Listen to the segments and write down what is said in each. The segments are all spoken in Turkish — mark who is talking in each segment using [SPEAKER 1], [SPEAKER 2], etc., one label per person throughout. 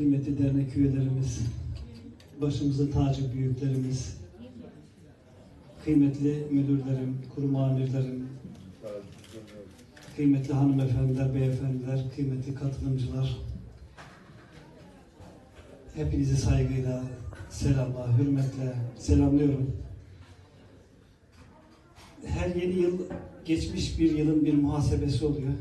[SPEAKER 1] kıymetli dernek üyelerimiz, başımızın tacı büyüklerimiz, kıymetli müdürlerim, kurum amirlerim, kıymetli hanımefendiler, beyefendiler, kıymetli katılımcılar, hepinizi saygıyla, selamla, hürmetle selamlıyorum. Her yeni yıl geçmiş bir yılın bir muhasebesi oluyor.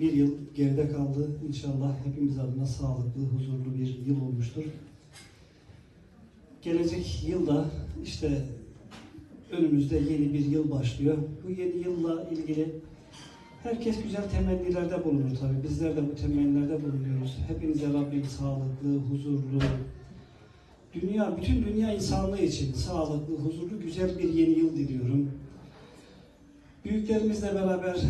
[SPEAKER 1] Bir yıl geride kaldı. İnşallah hepimiz adına sağlıklı, huzurlu bir yıl olmuştur. Gelecek yılda işte önümüzde yeni bir yıl başlıyor. Bu yeni yılla ilgili herkes güzel temennilerde bulunur tabii. Bizler de bu temennilerde bulunuyoruz. Hepinize Rabbim sağlıklı, huzurlu, dünya, bütün dünya insanlığı için sağlıklı, huzurlu, güzel bir yeni yıl diliyorum. Büyüklerimizle beraber,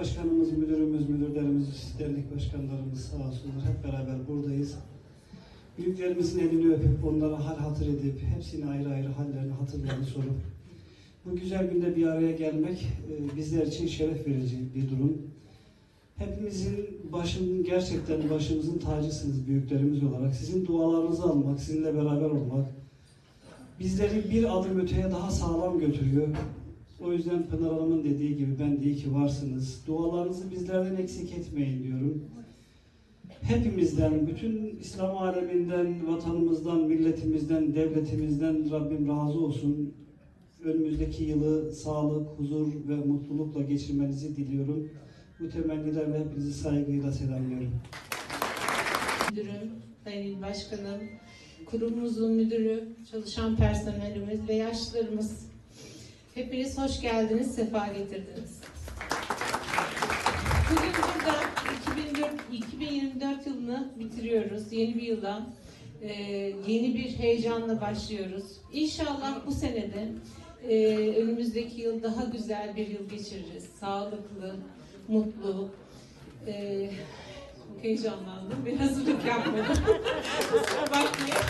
[SPEAKER 1] başkanımız, müdürümüz, müdürlerimiz, dernek başkanlarımız sağ olsunlar hep beraber buradayız. Büyüklerimizin elini öpüp, onlara hal hatır edip, hepsine ayrı ayrı hallerini, hatırlarını sorup, bu güzel günde bir araya gelmek e, bizler için şeref verici bir durum. Hepimizin başın, gerçekten başımızın tacısınız büyüklerimiz olarak. Sizin dualarınızı almak, sizinle beraber olmak, bizleri bir adım öteye daha sağlam götürüyor. O yüzden Pınar Hanım'ın dediği gibi ben de iyi ki varsınız. Dualarınızı bizlerden eksik etmeyin diyorum. Hepimizden, bütün İslam aleminden, vatanımızdan, milletimizden, devletimizden Rabbim razı olsun. Önümüzdeki yılı sağlık, huzur ve mutlulukla geçirmenizi diliyorum. Bu temennilerle hepinizi saygıyla selamlıyorum.
[SPEAKER 2] Müdürüm, Sayın Başkanım, kurumumuzun müdürü, çalışan personelimiz ve yaşlılarımız. Hepiniz hoş geldiniz, sefa getirdiniz. Bugün burada 2004, 2024 yılını bitiriyoruz. Yeni bir yıldan e, yeni bir heyecanla başlıyoruz. İnşallah bu senede e, önümüzdeki yıl daha güzel bir yıl geçiririz. Sağlıklı, mutlu, e, heyecanlandım. Bir hazırlık yapmadım. Kusura bakmayın.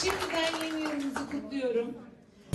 [SPEAKER 2] Şimdiden yeni yılınızı kutluyorum.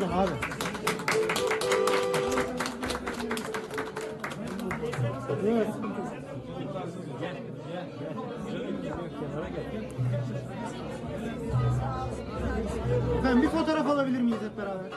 [SPEAKER 3] Pardon abi. Efendim bir fotoğraf alabilir miyiz hep beraber?